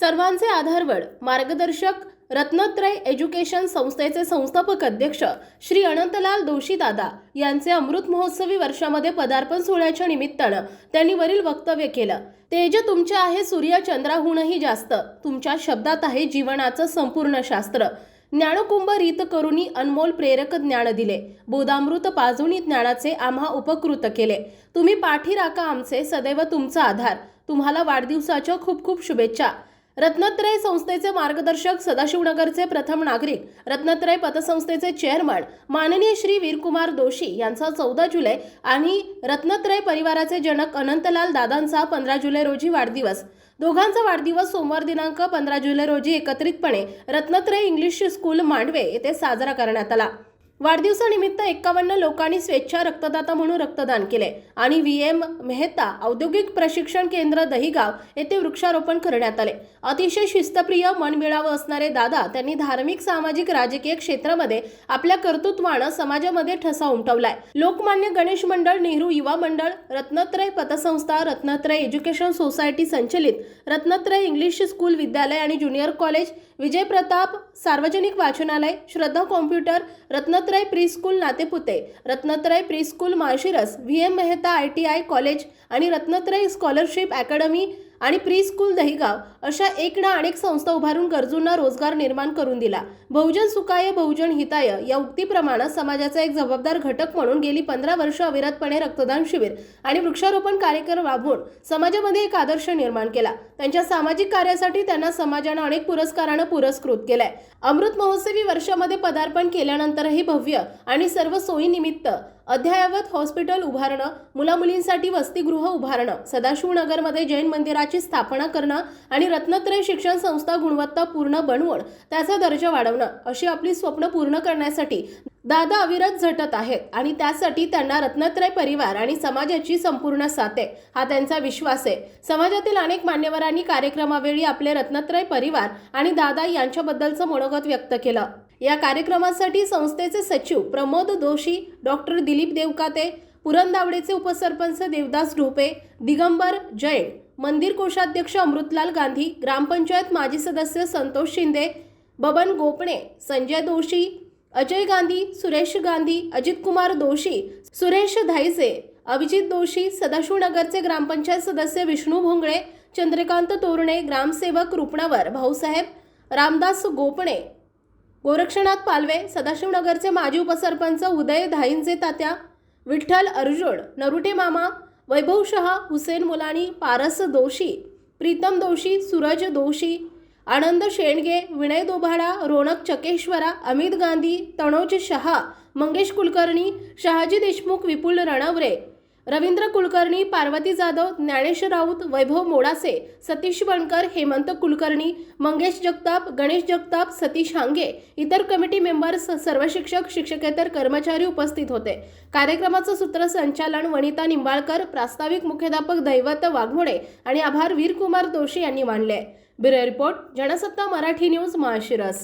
सर्वांचे आधारवड. मार्गदर्शक रत्नत्रय एज्युकेशन संस्थेचे संस्थापक अध्यक्ष श्री अनंतलाल दोशी दादा यांचे अमृत महोत्सवी वर्षामध्ये पदार्पण सोहळ्याच्या निमित्तानं त्यांनी वरील वक्तव्य केलं. तेज तुमचे आहे सूर्य चंद्राहूनही जास्त. तुमच्या शब्दात आहे जीवनाचं संपूर्ण शास्त्र. ज्ञानकुंभ रीत करुणी अनमोल प्रेरक ज्ञान दिले. बोधामृत पाजुनी ज्ञानाचे आम्हा उपकृत केले. तुम्ही पाठी राखा आमचे सदैव तुमचा आधार. तुम्हाला वाढदिवसाच्या खूप खूप शुभेच्छा. रत्नत्रय संस्थेचे मार्गदर्शक सदाशिवनगरचे प्रथम नागरिक रत्नत्रय पतसंस्थेचे चेअरमन माननीय श्री वीरकुमार दोशी यांचा चौदा जुलै आणि रत्नत्रय परिवाराचे जनक अनंतलाल दादांचा पंधरा जुलै रोजी वाढदिवस. दोघांचा वाढदिवस सोमवार दिनांक पंधरा जुलै रोजी एकत्रितपणे रत्नत्रय इंग्लिश स्कूल मांडवे येथे साजरा करण्यात आला. वाढदिवसानिमित्त एक्कावन्न लोकांनी स्वेच्छा रक्तदाता म्हणून रक्तदान केले. आणि व्ही एम मेहता औद्योगिक प्रशिक्षण केंद्र दहिगाव येथे वृक्षारोपण करण्यात आले. अतिशय शिस्तप्रिय मनमिळावं असणारे दादा त्यांनी धार्मिक सामाजिक राजकीय क्षेत्रामध्ये आपल्या कर्तृत्वानं समाजामध्ये ठसा उमटवलाय. लोकमान्य गणेश मंडळ नेहरू युवा मंडळ रत्नत्रय पतसंस्था रत्नत्रय एज्युकेशन सोसायटी संचलित रत्नत्रय इंग्लिश स्कूल विद्यालय आणि ज्युनियर कॉलेज विजय प्रताप सार्वजनिक वाचनालय Shraddha computer Ratnatray preschool Natepute Ratnatray preschool Malshiras V M Mehta I T I college आणि रत्नत्रय स्कॉलरशिप अकॅडमी आणि प्री स्कूल दहिगाव अशा एक ना अनेक संस्था उभारून गरजूंना रोजगार निर्माण करून दिला. बहुजन सुखाय बहुजन हिताय या उक्तीप्रमाणे समाजाचा एक जबाबदार घटक म्हणून गेली पंधरा वर्ष अविरतपणे रक्तदान शिबिर आणि वृक्षारोपण कार्यक्रम राबवून समाजामध्ये एक आदर्श निर्माण केला. त्यांच्या सामाजिक कार्यासाठी त्यांना समाजानं अनेक पुरस्कारानं पुरस्कृत केलाय. अमृत महोत्सवी वर्षामध्ये पदार्पण केल्यानंतरही भव्य आणि सर्व सोयीनिमित्त अद्ययावत हॉस्पिटल उभारणं मुलामुलींसाठी वसतिगृह उभारणं सदाशिवनगरमध्ये जैन केंद्राची स्थापना करणं आणि रत्नत्रय शिक्षण संस्था गुणवत्तापूर्ण बनवून त्याचा दर्जा वाढवणं अशी आपली स्वप्न पूर्ण करण्यासाठी दादा अविरत झटत आहेत आणि त्यासाठी त्यांना रत्नत्रय परिवार आणि समाजाची संपूर्ण साथ आहे. हा त्यांचा विश्वास आहे. समाजातील अनेक मान्यवरांनी कार्यक्रमावेळी आपले रत्नत्रय परिवार आणि दादा यांच्याबद्दलचं मनोगत व्यक्त केलं. या कार्यक्रमासाठी संस्थेचे सचिव प्रमोद दोशी डॉक्टर दिलीप देवकाते पुरंदावडेचे उपसरपंच देवदास ढोपे दिगंबर जैन मंदिर कोषाध्यक्ष अमृतलाल गांधी ग्रामपंचायत माजी सदस्य संतोष शिंदे बबन गोपणे संजय दोशी अजय गांधी सुरेश गांधी अजितकुमार दोषी दोशी सुरेश धायसे अभिजित दोशी सदाशिवनगरचे ग्रामपंचायत सदस्य विष्णू भोंगळे चंद्रकांत तोरणे ग्रामसेवक रुपणावर भाऊसाहेब रामदास गोपणे गोरक्षनाथ पालवे सदाशिवनगरचे माजी उपसरपंच उदय धाईंचे तात्या विठ्ठल अर्जुन नरुटे मामा वैभव शहा हुसेन मुलानी पारस दोशी प्रीतम दोशी सूरज दोशी आनंद शेंडगे विनय दोभाडा रोनक चकेश्वरा अमित गांधी तणोज शहा मंगेश कुलकर्णी शहाजी देशमुख विपुल रणवरे रवींद्र कुलकर्णी पार्वती जाधव ज्ञानेश राऊत वैभव मोडासे सतीश बनकर हेमंत कुलकर्णी मंगेश जगताप गणेश जगताप सतीश हांगे इतर कमिटी मेंबर्स सर्व शिक्षक शिक्षकेतर कर्मचारी उपस्थित होते. कार्यक्रमाचं सूत्रसंचालन वनिता निंबाळकर प्रास्ताविक मुख्याध्यापक दैवत वाघमोडे आणि आभार वीरकुमार दोशी यांनी मांडले. Bureau report Jansatta Marathi news Malshiras